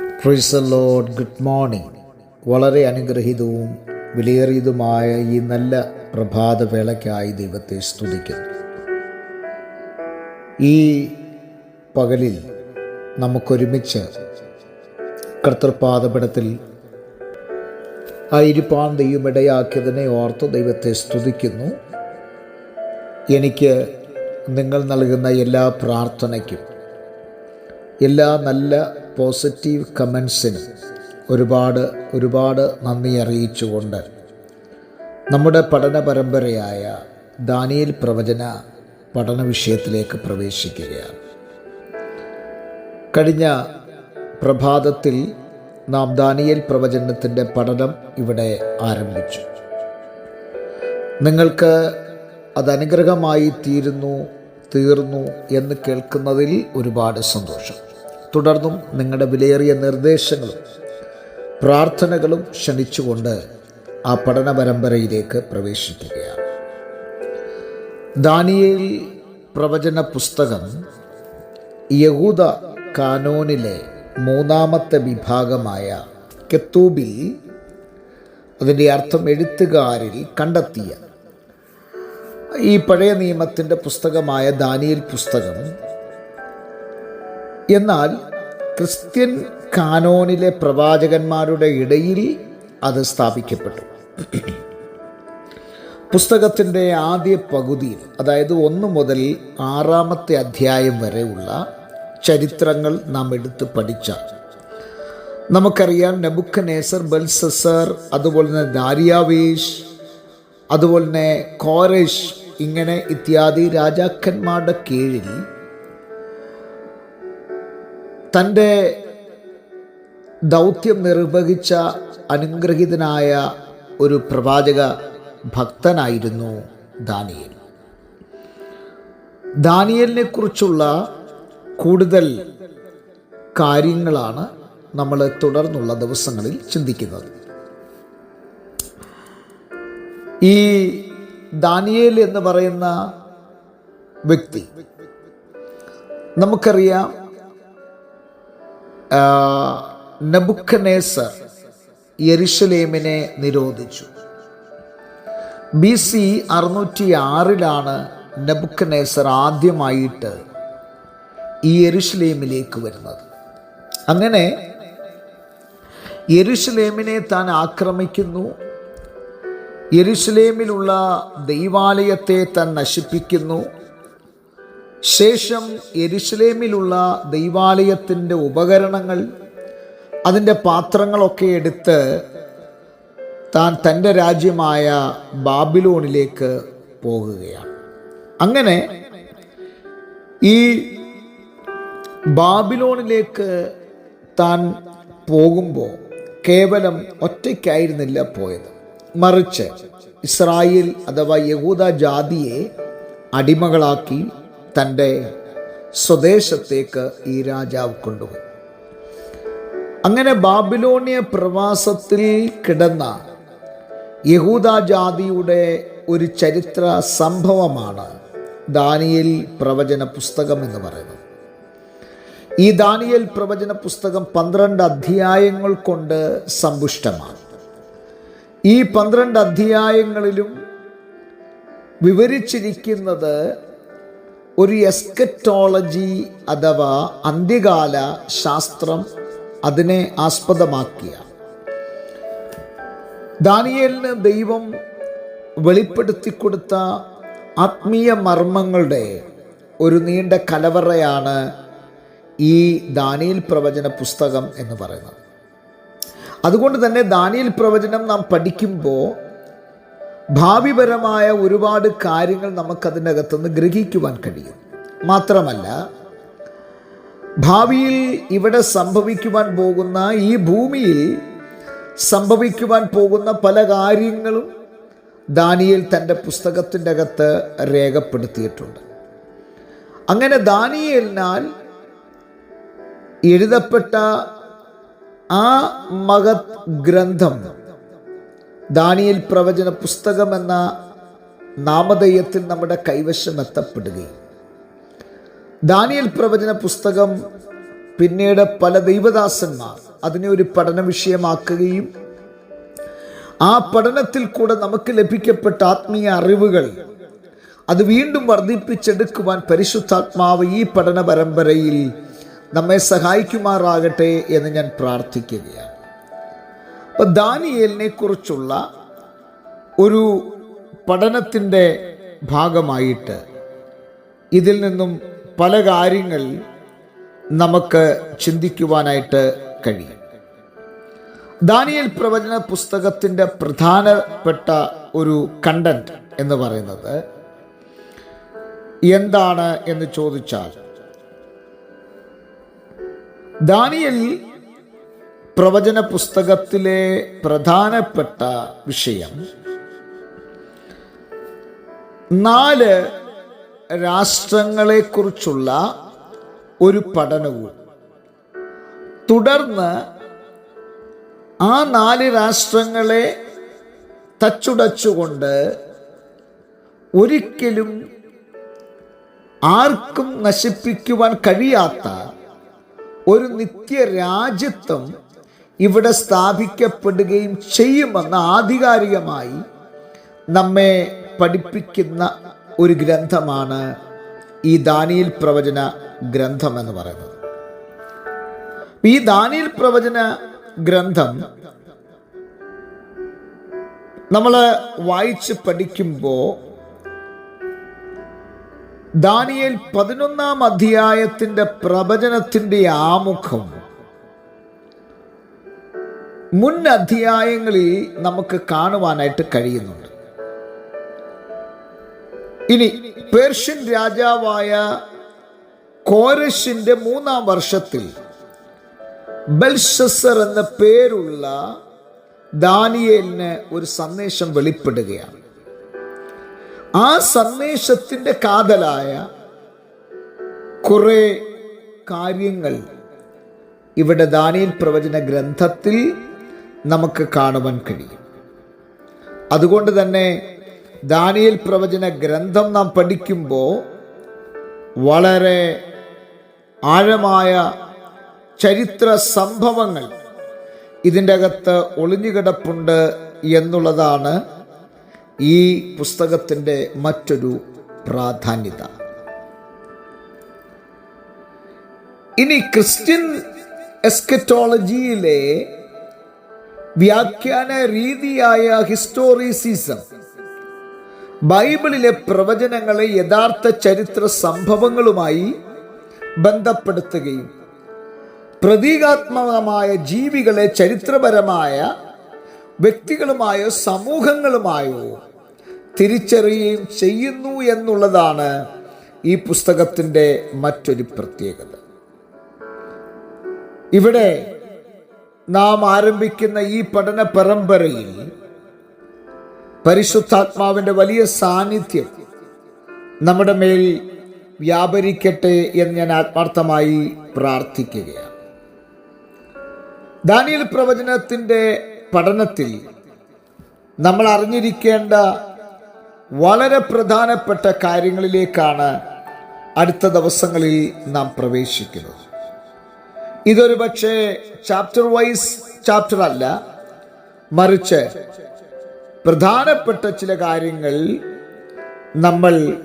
Price load good morning വളരെ അനുഗ്രഹീതവും വിലയേറിയതുമായ ഈ നല്ല പ്രഭാതവേളയ്ക്കായി ദൈവത്തെ സ്തുതിക്കുന്നു. ഈ പകലിൽ നമുക്കൊരുമിച്ച് കർത്തൃപാദപടത്തിൽ ആയിരിപ്പാൻ ദൈവം ഇടയാക്കിയതിനെ ഓർത്ത് ദൈവത്തെ സ്തുതിക്കുന്നു. എനിക്ക് നിങ്ങൾ നൽകുന്ന എല്ലാ പ്രാർത്ഥനയ്ക്കും എല്ലാ നല്ല പോസിറ്റീവ് കമൻസിന് ഒരുപാട് ഒരുപാട് നന്ദി അറിയിച്ചുകൊണ്ട് നമ്മുടെ പഠന പരമ്പരയായ ദാനിയൽ പ്രവചന പഠന വിഷയത്തിലേക്ക് പ്രവേശിക്കുകയാണ്. കഴിഞ്ഞ പ്രഭാതത്തിൽ നാം ദാനിയൽ പ്രവചനത്തിന്റെ പഠനം ഇവിടെ ആരംഭിച്ചു. നിങ്ങൾക്ക് അതനുഗ്രഹമായി തീരുന്നു തീർന്നു എന്ന് കേൾക്കുന്നതിൽ ഒരുപാട് സന്തോഷം. തുടർന്നും നിങ്ങളുടെ വിലയേറിയ നിർദ്ദേശങ്ങളും പ്രാർത്ഥനകളും ക്ഷണിച്ചുകൊണ്ട് ആ പഠന പരമ്പരയിലേക്ക് പ്രവേശിക്കുകയാണ് ദാനിയേൽ പ്രവചന പുസ്തകം യഹൂദ കാനോനിലെ മൂന്നാമത്തെ വിഭാഗമായ കെത്തൂബിൽ അതിന്റെ അർത്ഥം എഴുത്തുകാരിൽ കണ്ടെത്തിയ ഈ പഴയ നിയമത്തിന്റെ പുസ്തകമായ ദാനിയൽ പുസ്തകം എന്നാൽ ക്രിസ്ത്യൻ കാനോനിലെ പ്രവാചകന്മാരുടെ ഇടയിൽ അത് സ്ഥാപിക്കപ്പെട്ടു. പുസ്തകത്തിന്റെ ആദ്യ പകുതിയിൽ അതായത് ഒന്ന് മുതൽ ആറാമത്തെ അധ്യായം വരെയുള്ള ചരിത്രങ്ങൾ നാം എടുത്ത് പഠിച്ചാൽ നമുക്കറിയാം നെബുക്കനേസർ ബൽസസർ അതുപോലെ തന്നെ ദാരിയാവേഷ് അതുപോലെ തന്നെ കോരേഷ് ഇങ്ങനെ ഇത്യാദി രാജാക്കന്മാരുടെ കീഴിൽ തന്റെ ദൗത്യം നിർവഹിച്ച അനുഗ്രഹീതനായ ഒരു പ്രവാചക ഭക്തനായിരുന്നു ദാനിയൽ. ദാനിയലിനെ കുറിച്ചുള്ള കൂടുതൽ കാര്യങ്ങളാണ് നമ്മൾ തുടർന്നുള്ള ദിവസങ്ങളിൽ ചിന്തിക്കുന്നത്. ഈ ദാനിയേൽ എന്ന് പറയുന്ന വ്യക്തി നമുക്കറിയാം നബുക്കനേസർ യെരുഷലേമിനെ നിരോധിച്ചു. ബി സി അറുന്നൂറ്റി ആറിലാണ് നബുക്കനേസർ ആദ്യമായിട്ട് ഈ യെരുഷലേമിലേക്ക് വരുന്നത്. അങ്ങനെ യെരുഷലേമിനെ താൻ ആക്രമിക്കുന്നു. യെരുഷലേമിലുള്ള ദൈവാലയത്തെ താൻ നശിപ്പിക്കുന്നു. ശേഷം യെരുഷലേമിലുള്ള ദൈവാലയത്തിന്റെ ഉപകരണങ്ങൾ അതിന്റെ പാത്രങ്ങളൊക്കെ എടുത്ത് താൻ തന്റെ രാജ്യമായ ബാബിലോണിലേക്ക് പോകുകയാണ്. അങ്ങനെ ഈ ബാബിലോണിലേക്ക് താൻ പോകുമ്പോൾ കേവലം ഒറ്റയ്ക്കായിരുന്നില്ല പോയത്. മറിച്ച് ഇസ്രായേൽ അഥവാ യഹൂദ ജാതിയെ അടിമകളാക്കി തന്റെ സ്വദേശത്തേക്ക് ഈ രാജാവ് കൊണ്ടുപോയി. അങ്ങനെ ബാബിലോണിയ പ്രവാസത്തിൽ കിടന്ന യഹൂദ ജാതിയുടെ ഒരു ചരിത്ര സംഭവമാണ് ദാനിയൽ പ്രവചന പുസ്തകം എന്ന് പറയുന്നത്. ഈ ദാനിയൽ പ്രവചന പുസ്തകം പന്ത്രണ്ട് അധ്യായങ്ങൾ കൊണ്ട് സമ്പുഷ്ടമാണ്. ഈ പന്ത്രണ്ട് അധ്യായങ്ങളിലും വിവരിച്ചിരിക്കുന്നത് ഒരു എസ്കറ്റോളജി അഥവാ അന്ത്യകാല ശാസ്ത്രം അതിനെ ആസ്പദമാക്കിയ. ദാനിയലിന് ദൈവം വെളിപ്പെടുത്തി കൊടുത്ത ആത്മീയ മർമ്മങ്ങളുടെ ഒരു നീണ്ട കലവറയാണ് ഈ ദാനിയൽ പ്രവചന പുസ്തകം എന്ന് പറയുന്നത്. അതുകൊണ്ട് തന്നെ ദാനിയൽ പ്രവചനം നാം പഠിക്കുമ്പോൾ ഭാവിപരമായ ഒരുപാട് കാര്യങ്ങൾ നമുക്കതിന്റെ അകത്തുനിന്ന് ഗ്രഹിക്കുവാൻ കഴിയും. മാത്രമല്ല ഭാവിയിൽ ഇവിടെ സംഭവിക്കുവാൻ പോകുന്ന ഈ ഭൂമിയിൽ സംഭവിക്കുവാൻ പോകുന്ന പല കാര്യങ്ങളും ദാനിയേൽ തന്റെ പുസ്തകത്തിന്റെ അകത്ത് രേഖപ്പെടുത്തിയിട്ടുണ്ട്. അങ്ങനെ ദാനിയേലിനാൽ എഴുതപ്പെട്ട ആ മഹത് ഗ്രന്ഥം ദാനിയൽ പ്രവചന പുസ്തകം എന്ന നാമധേയത്തിൽ നമ്മുടെ കൈവശം എത്തപ്പെടുകയും. ദാനിയൽ പ്രവചന പുസ്തകം പിന്നീട് പല ദൈവദാസന്മാർ അതിനെ ഒരു പഠന വിഷയമാക്കുകയും ആ പഠനത്തിൽ കൂടെ നമുക്ക് ലഭിക്കപ്പെട്ട ആത്മീയ അറിവുകൾ അത് വീണ്ടും വർദ്ധിപ്പിച്ചെടുക്കുവാൻ പരിശുദ്ധാത്മാവ് ഈ പഠന പരമ്പരയിൽ നമ്മെ സഹായിക്കുമാറാകട്ടെ എന്ന് ഞാൻ പ്രാർത്ഥിക്കുകയാണ്. അപ്പം ദാനിയേലിനെ കുറിച്ചുള്ള ഒരു പഠനത്തിന്റെ ഭാഗമായിട്ട് ഇതിൽ നിന്നും പല കാര്യങ്ങൾ നമുക്ക് ചിന്തിക്കുവാനായിട്ട് കഴിയും. ദാനിയൽ പ്രവചന പുസ്തകത്തിന്റെ പ്രധാനപ്പെട്ട ഒരു കണ്ടന്റ് എന്ന് പറയുന്നത് എന്താണ് എന്ന് ചോദിച്ചാൽ ദാനിയൽ പ്രവചന പുസ്തകത്തിലെ പ്രധാനപ്പെട്ട വിഷയം. നാല് രാഷ്ട്രങ്ങളെക്കുറിച്ചുള്ള ഒരു പഠനവും. തുടർന്ന് ആ നാല് രാഷ്ട്രങ്ങളെ തച്ചുടച്ചുകൊണ്ട് ഒരിക്കലും ആർക്കും നശിപ്പിക്കുവാൻ കഴിയാത്ത ഒരു നിത്യരാജ്യത്വം ഇവിടെ സ്ഥാപിക്കപ്പെടുകയും ചെയ്യുമെന്ന് ആധികാരികമായി നമ്മെ പഠിപ്പിക്കുന്ന ഒരു ഗ്രന്ഥമാണ് ഈ ദാനിയിൽ പ്രവചന ഗ്രന്ഥം എന്ന് പറയുന്നത്. ഈ ദാനിയിൽ പ്രവചന ഗ്രന്ഥം നമ്മൾ വായിച്ച് പഠിക്കുമ്പോൾ ദാനിയൽ പതിനൊന്നാം അധ്യായത്തിന്റെ പ്രവചനത്തിന്റെ ആമുഖം മുൻ അധ്യായങ്ങളിൽ നമുക്ക് കാണുവാനായിട്ട് കഴിയുന്നുണ്ട്. ഇനി പേർഷ്യൻ രാജാവായ കോരഷിന്റെ മൂന്നാം വർഷത്തിൽ ബൽഷസർ എന്ന പേരുള്ള ദാനിയേലിന് ഒരു സന്ദേശം വെളിപ്പെടുകയാണ്. ആ സന്ദേശത്തിന്റെ കാതലായ കുറെ കാര്യങ്ങൾ ഇവിടെ ദാനിയൽ പ്രവചന ഗ്രന്ഥത്തിൽ നമുക്ക് കാണുവാൻ കഴിയും. അതുകൊണ്ട് തന്നെ ദാനിയൽ പ്രവചന ഗ്രന്ഥം നാം പഠിക്കുമ്പോൾ വളരെ ആഴമായ ചരിത്ര സംഭവങ്ങൾ ഇതിന്റെ അകത്ത് ഒളിഞ്ഞുകിടപ്പുണ്ട് എന്നുള്ളതാണ് ഈ പുസ്തകത്തിന്റെ മറ്റൊരു പ്രാധാന്യത. ഇനി ക്രിസ്ത്യൻ എസ്കറ്റോളജിയിലെ വ്യാഖ്യാന രീതിയായ ഹിസ്റ്റോറിസിസം. ബൈബിളിലെ പ്രവചനങ്ങളെ യഥാർത്ഥ ചരിത്ര സംഭവങ്ങളുമായി ബന്ധപ്പെടുത്തുകയും പ്രതീകാത്മകമായ ജീവികളെ ചരിത്രപരമായ വ്യക്തികളുമായോ സമൂഹങ്ങളുമായോ തിരിച്ചറിയുകയും ചെയ്യുന്നു എന്നുള്ളതാണ് ഈ പുസ്തകത്തിന്റെ മറ്റൊരു പ്രത്യേകത. ഇവിടെ നാം ആരംഭിക്കുന്ന ഈ പഠന പരമ്പരയിൽ പരിശുദ്ധാത്മാവിന്റെ വലിയ സാന്നിധ്യം നമ്മുടെ മേൽ വ്യാപരിക്കട്ടെ എന്ന് ഞാൻ ആത്മാർത്ഥമായി പ്രാർത്ഥിക്കുകയാണ്. ദാനിയൽ പ്രവചനത്തിന്റെ പഠനത്തിൽ നമ്മൾ അറിഞ്ഞിരിക്കേണ്ട വളരെ പ്രധാനപ്പെട്ട കാര്യങ്ങളിലേക്കാണ് അടുത്ത ദിവസങ്ങളിൽ നാം പ്രവേശിക്കുന്നത്. ഇതൊരു പക്ഷേ ചാപ്റ്റർ വൈസ് ചാപ്റ്റർ അല്ല. മറിച്ച് പ്രധാനപ്പെട്ട ചില കാര്യങ്ങൾ നമ്മൾ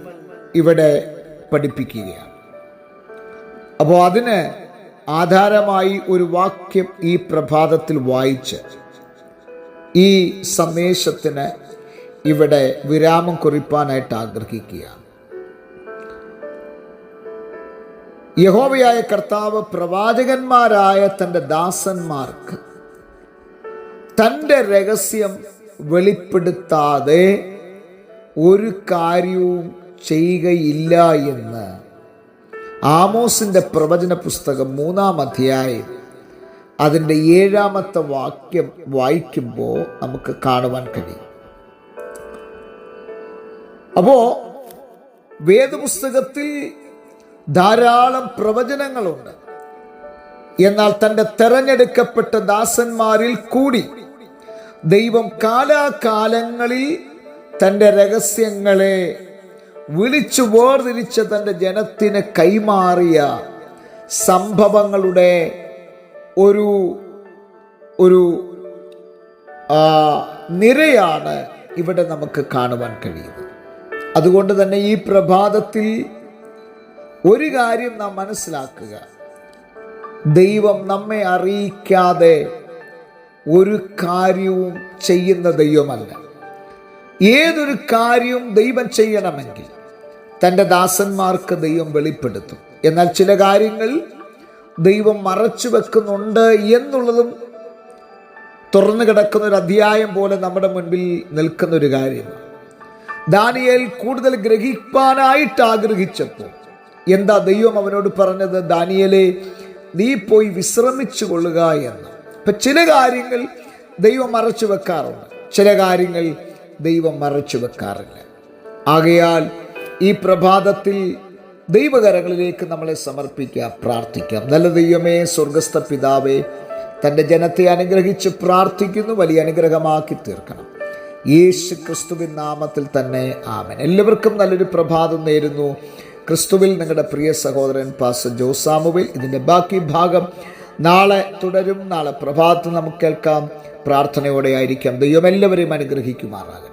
ഇവിടെ പഠിപ്പിക്കുകയാണ്. അപ്പോൾ അതിന് ആധാരമായി ഒരു വാക്യം ഈ പ്രഭാതത്തിൽ വായിച്ച് ഈ സന്ദേശത്തിന് ഇവിടെ വിരാമം കുറിപ്പാനായിട്ട് ആഗ്രഹിക്കുകയാണ്. യഹോവയായ കർത്താവ് പ്രവാചകന്മാരായ തന്റെ ദാസന്മാർക്ക് തന്റെ രഹസ്യം വെളിപ്പെടുത്താതെ ഒരു കാര്യവും ചെയ്യുകയില്ല എന്ന് ആമോസിന്റെ പ്രവചന പുസ്തകം മൂന്നാം അധ്യായം അതിന്റെ ഏഴാമത്തെ വാക്യം വായിക്കുമ്പോൾ നമുക്ക് കാണുവാൻ കഴിയും. അപ്പോൾ വേദപുസ്തകത്തിൽ ധാരാളം പ്രവചനങ്ങളുണ്ട്. എന്നാൽ തന്റെ തെരഞ്ഞെടുക്കപ്പെട്ട ദാസന്മാരിൽ കൂടി ദൈവം കാലാകാലങ്ങളിൽ തന്റെ രഹസ്യങ്ങളെ വിളിച്ചു വേർതിരിച്ച തന്റെ ജനത്തിന് കൈമാറിയ സംഭവങ്ങളുടെ ഒരു ഒരു നിരയാണ് ഇവിടെ നമുക്ക് കാണുവാൻ കഴിയുന്നത്. അതുകൊണ്ട് തന്നെ ഈ പ്രഭാതത്തിൽ ഒരു കാര്യം നാം മനസ്സിലാക്കുക. ദൈവം നമ്മെ അറിയിക്കാതെ ഒരു കാര്യവും ചെയ്യുന്ന ദൈവമല്ല. ഏതൊരു കാര്യവും ദൈവം ചെയ്യണമെങ്കിൽ തന്റെ ദാസന്മാർക്ക് ദൈവം വെളിപ്പെടുത്തും. എന്നാൽ ചില കാര്യങ്ങൾ ദൈവം മറച്ചു വെക്കുന്നുണ്ട് എന്നുള്ളതും തുറന്നു കിടക്കുന്ന ഒരു അധ്യായം പോലെ നമ്മുടെ മുൻപിൽ നിൽക്കുന്ന ഒരു കാര്യമാണ്. ദാനിയേൽ കൂടുതൽ ഗ്രഹിപ്പാനായിട്ട് ആഗ്രഹിച്ചപ്പോൾ എന്താ ദൈവം അവനോട് പറഞ്ഞത്? ദാനിയലെ നീ പോയി വിശ്രമിച്ചു കൊള്ളുക എന്ന്. ഇപ്പം ചില കാര്യങ്ങൾ ദൈവം മറച്ചു വെക്കാറുണ്ട്. ചില കാര്യങ്ങൾ ദൈവം മറച്ചു വെക്കാറില്ല. ആകയാൽ ഈ പ്രഭാതത്തിൽ ദൈവകരങ്ങളിലേക്ക് നമ്മളെ സമർപ്പിക്കാം പ്രാർത്ഥിക്കാം നല്ല ദൈവമേ സ്വർഗസ്ഥ പിതാവേ തന്റെ ജനത്തെ അനുഗ്രഹിച്ച് പ്രാർത്ഥിക്കുന്നു വലിയ അനുഗ്രഹമാക്കി തീർക്കണം. യേശു ക്രിസ്തുവിൻ നാമത്തിൽ തന്നെ ആമൻ. എല്ലാവർക്കും നല്ലൊരു പ്രഭാതം നേരുന്നു. ക്രിസ്തുവിൽ നിങ്ങളുടെ പ്രിയ സഹോദരൻ പാസ് ജോസാമുവിൽ ഇതിന്റെ ബാക്കി ഭാഗം നാളെ തുടരും. നാളെ പ്രഭാതത്തിൽ നമുക്ക് കേൾക്കാം. പ്രാർത്ഥനയോടെ ആയിരിക്കാം ദൈവം എല്ലാവരെയും അനുഗ്രഹിക്കുമാറാകട്ടെ.